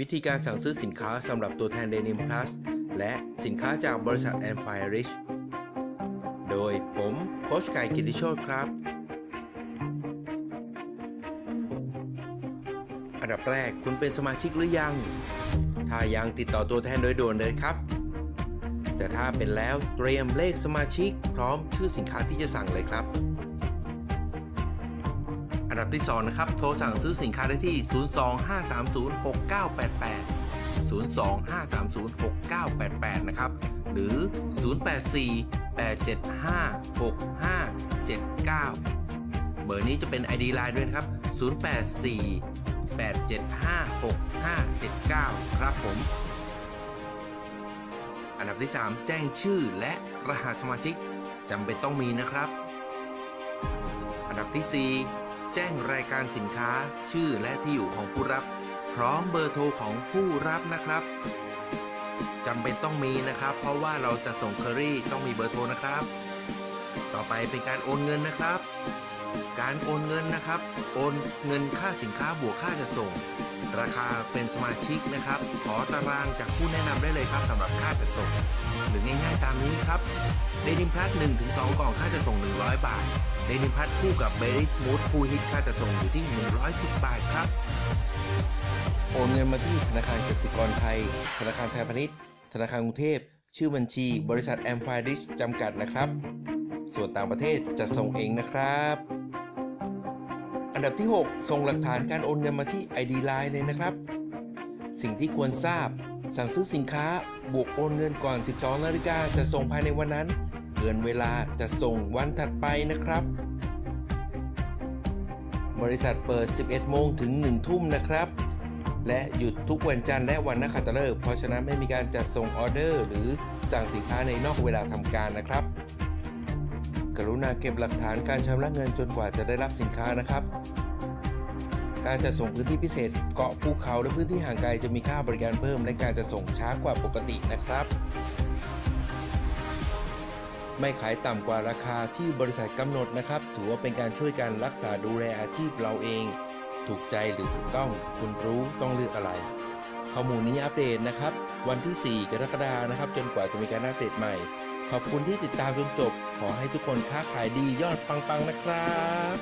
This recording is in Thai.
วิธีการสั่งซื้อสินค้าสำหรับตัวแทน Denim Plus และสินค้าจากบริษัท a m f i r i c h โดยผมโคชไก่กิติโชตครับ อันดับแรกคุณเป็นสมาชิกหรือยัง ถ้ายังติดต่อตัวแทนโดยด่วนเลยครับ แต่ถ้าเป็นแล้วเตรียมเลขสมาชิกพร้อมชื่อสินค้าที่จะสั่งเลยครับ อันดับที่ 2 นะครับ โทรสั่งซื้อสินค้าได้ที่ 025306988 025306988 นะครับ หรือ 084-875-6579 เบอร์นี้จะเป็น ID Line ด้วยนะครับ 084-875-6579 ครับผม อันดับที่ 3 แจ้งชื่อและรหัสสมาชิกจำเป็นต้องมีนะครับ อันดับที่ 4 แจ้งรายการสินค้า ชื่อและที่อยู่ของผู้รับ พร้อมเบอร์โทรของผู้รับนะครับจำเป็นต้องมีนะครับ เพราะว่าเราจะส่งเคอรี่ต้องมีเบอร์โทรนะครับ ต่อไปเป็นการโอนเงินนะครับ การโอนเงินนะครับ โอนเงินค่าสินค้าบวกค่าจัดส่ง ราคาเป็นสมาชิกนะครับ ขอตารางจากผู้แนะนำได้เลยครับสำหรับค่าจัดส่ง หรือง่ายๆตามนี้ครับเดนิมพลัส1ถึง2กล่องค่าจัดส่ง 100 บาทเดนิมพลัสคู่กับเบร y สมูทฟูลฮิตค่าจัดส่งอยู่ที่ 110 บาทครับ โอนเงินมาที่ธนาคารกสิกรไทย ธนาคารไทยพาณิชย์ ธนาคารกรุงเทพ ชื่อบัญชี บริษัทแอมฟริชจำกัดนะครับ ส่วนต่างประเทศจะส่งเองนะครับ อันดับที่ 6 ส่งหลักฐานการโอนเงินมาที่ ID Line เลยนะครับ สิ่งที่ควรทราบ สั่งซื้อสินค้า บวกโอนเงินก่อน 12 นาฬิกาจะส่งภายในวันนั้น เกินเวลาจะส่งวันถัดไปนะครับ บริษัทเปิด 11 โมงถึง 1 ทุ่มนะครับ และหยุดทุกวันจันทร์และวันนักขัตฤกษ์เพราะฉะนั้นไม่มีการจัดส่งออเดอร์ หรือสั่งสินค้าในนอกเวลาทำการนะครับ กรุณาเก็บหลักฐานการชำระเงินจนกว่าจะได้รับสินค้านะครับ การจัดส่งพื้นที่พิเศษเกาะภูเขาและพื้นที่ห่างไกลจะมีค่าบริการเพิ่มและการจะส่งช้ากว่าปกตินะครับ ไม่ขายต่ำกว่าราคาที่บริษัทกำหนดนะครับ ถือว่าเป็นการช่วยกันรักษาดูแลอาชีพเราเอง ถูกใจหรือถูกต้องคุณรู้ต้องเลือกอะไร ข้อมูลนี้อัปเดตนะครับ วันที่ 4 กรกฎาคมนะครับ จนกว่าจะมีการอัปเดตใหม่ ขอบคุณที่ติดตามจนจบ ขอให้ทุกคนค้าขายดียอดปังๆนะครับ